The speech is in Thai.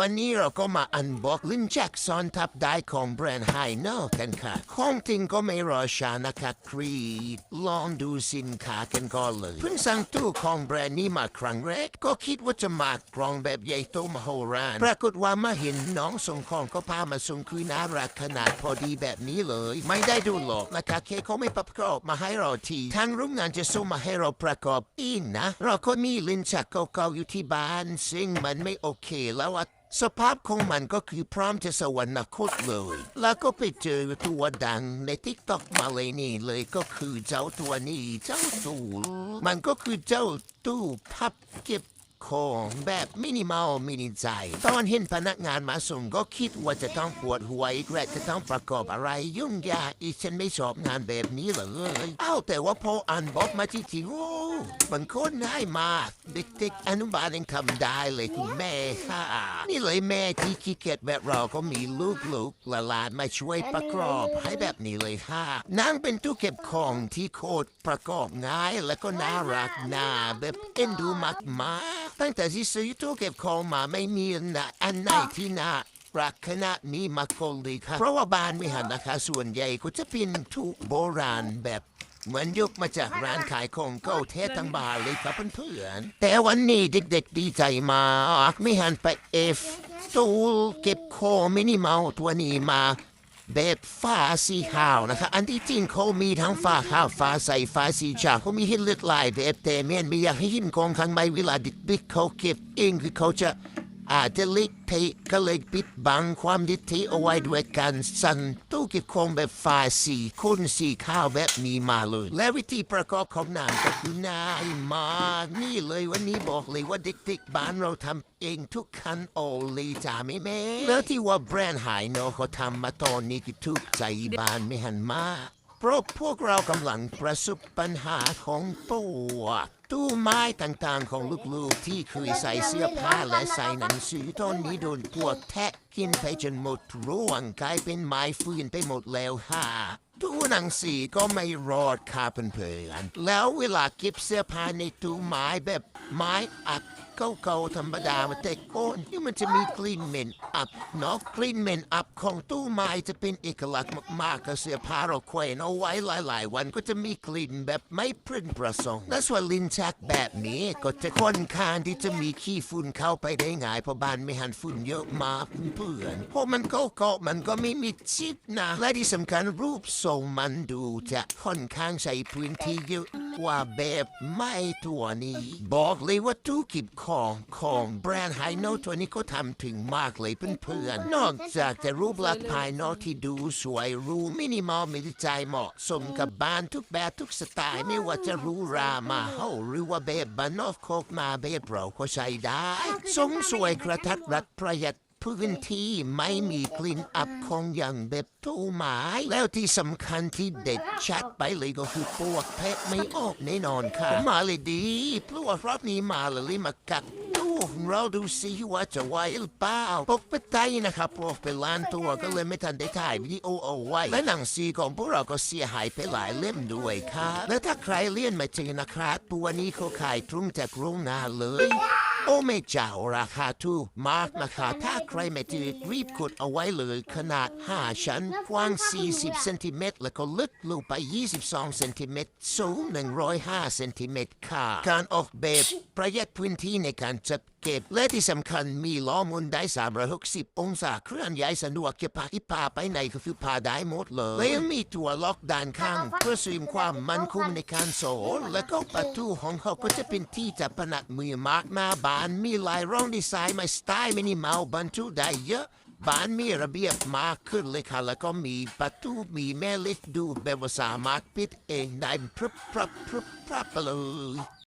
วันนี้เราก็มาอันบอกลิ้นแจ็คซอนทับได้ของแบรนด์ไฮนอร์กันค่ะของจริงก็ไม่รอช้านะคะครีดลองดูสินค้ากันก่อนเลยเพิ่งสั่งตู้ของแบรนด์นี้มาครั้งแรก ก็คิดว่าจะมากรองแบบใหญ่โตมโหฬารปรากฏว่ามาเห็นน้องส่งของก็พามาส่งคือน่ารักขนาดพอดีแบบนี้เลย ไม่ได้ดูหรอกนะคะเคเขาไม่ประกอบมาให้เราทีทางโรงงานจะส่งมาให้เราประกอบอินนะ เราก็มีลิ้นชักเก่าๆอยู่ที่บ้านซึ่งมันไม่โอเคแล้วอะ สภาพของมันก็คือพร้อมจะสวรรคตเลย แล้วก็ไปเจอตัวดังในทิกตอกมาเลยนี่เลยก็คือเจ้าตัวนี้เจ้าตูมันก็คือเจ้าตู้พับเก็บ ของแบบมินิมอลมินิใจตอนเห็นพนักงานมาส่งก็คิดว่าจะต้องปวดหัวอีกและจะต้องประกอบอะไรยุ่งยากอีฉันไม่ชอบงานแบบนี้เลยเอ้าแต่ว่าพออ่านบอกมาจริงๆโอ้มันโคตรง่ายมาก เด็กๆอนุบาลยังทำได้เลยคุณแม่ค่ะนี่เลยแม่ที่ขี้เกียจแบบเราก็มีลูกๆหลานมาช่วยประกอบให้แบบนี้เลยค่ะนางเป็นตู้เก็บของที่โคตรประกอบง่ายและก็น่ารักน่าแบบเอ็นดูมากๆตั้งแต่ที่ซื้อตู้เก็บของมาไม่มีนะอันไหนที่น่ารักขนาดนี้มาก่อนเลยค่ะเพราะว่าบ้านไม่หันนะคะส่วนใหญ่ก็จะเป็นทุกโบราณแบบ เหมือนยกมาจากร้านขายของเก่าเทศทั้งบานเลยครับเพื่อนๆแต่วันนี้เด็กๆดีใจมากไม่หันไปเอฟตูเก็บโคมินิเมาตัวนี้มา แบบฟ้าสีขาวนะคะอันที่จริงเขามีทั้งฟ้าขาวฟ้าใสฟ้าสีจางเขามีให้เลือกหลายแบบแต่แม่นไม่อยากให้หินกองข้างในเวลาดิกๆเขาเก็บเองคือเขาจะ อาจจะเลิกเทก็เลยปิดบังความดิเทเอาไว้ด้วยการสั่นตู้เก็บของแบบฟ้าสีคุณสีข้าวแบบนี้มาเลย และวิธีประกอบของนางก็คือง่ายมา นี่เลยวันนี้บอกเลยว่าเด็กๆบ้านเราทำเองทุกคันโอเลยจ้าแม่แม่แล้วที่ว่าแบรนด์หายเนาะเขาทำมาตอนนี้คือทุกใจบ้านไม่หันมา เพราะพวกเรากำลังประสบปัญหาของปวตู้ไม้ต่างๆของลูกๆที่เคยใส่เสื้อผ้าและใส่หนังสือตอนนี้โดนพวกแทะกินไปจนหมดร่วงกลายเป็นไม้ฟืนไปหมดแล้วค่ะตู้หนังสือก็ไม่รอดค่ะเพื่อนๆแล้วเวลาเก็บเสื้อผ้าในตู้ไม้แบบไม้อัดเก่าๆธรรมดามาแต่ก่อนนี่มันจะมีกลิ่นเหม็นอับเนาะกลิ่นเหม็นอับของตู้ไม้จะเป็นเอกลักษณ์มากๆกับเสื้อผ้าเราแขวนเอาไว้หลายๆ วันก็จะมีกลิ่นแบบไม่พึงประสงค์และส่วนลิ้นชักแบบนี้ก็จะค่อนข้างที่จะมีขี้ฝุ่นเข้าไปได้ง่ายเพราะบ้านไม่หันฝุ่นเยอะมากเพื่อนเพราะมันเก่าๆมันก็ไม่มีชิปนะและที่สำคัญรูปทรงมันดูจะค่อนข้างใช้พื้นที่เยอะกว่าแบบไม่ตัวนี้ บอกเลยว่าตู้เกิบของของแบรนด์ไฮโนตัวนี้ก็ทำถึงมากเลยเพื่อนๆ นอกจากจะรูปลักษณ์ภายนอกที่ดูสวยหรูมินิมอลมีใจเหมาะสมกับบ้านทุกแบบทุกสไตล์ไม่ว่าจะหรูรามาเฮาหรือว่าแบบบ้านนอกโคกมาแบบเราก็ใช้ได้ ทรงสวยกระทัดรัดประหยัด พื้นที่ไม่มีกลิ่นอับของอย่างแบบตู้ไม้แล้วที่สำคัญที่เด็ดชัดไปเลยก็คือปวกแพะไม่ออกแน่นอนค่ะ มาเลยดีปลวกรอบนี้มาเลยมากัดตู้ของเราดูสิว่าจะไหวหรือเปล่าปกไปไตนะครับปลวกไปล้านตัวก็เลยไม่ทันได้ถ่ายวิดีโอเอาไว้ และหนังสือของพวกเราก็เสียหายไปหลายเล่มด้วยค่ะและถ้าใครเลี่ยนมาเจอนะครับตัวนี้เขาขายตรงจากโรงงานเลย โอ้ไม่จ้าราคาถูกมากนะคะ ถ้าใครไม่ติดรีบกดเอาไว้เลยขนาด 5 ชั้นกว้าง 40 เซนติเมตรแล้วก็ลึกลงไป 22 เซนติเมตรสูง 105 เซนติเมตรค่ะ การออกแบบประหยัดพื้นที่ในการจัด เก็บและที่สำคัญมีล้อหมุนได้ 360 องศาเคลื่อนย้ายสะดวกเก็บผ้าที่พาไปไหนก็คือพาได้หมดเลยและยังมีตัวล็อกด้านข้างเพื่อเสริมความมั่นคงในการโสนและก็ประตูของเขาก็จะเป็นที่จับพนักมือมากหน้าบานมีลายร่องดีไซน์มาสไตล์มินิมอลบรรจุได้เยอะบ้านมีระเบียบมากขึ้นเลยค่ะแล้วก็มีประตูมีแม่เหล็กดูแบบว่าสามารถปิดเองได้พรึบพรับพรึบพรับไปเลย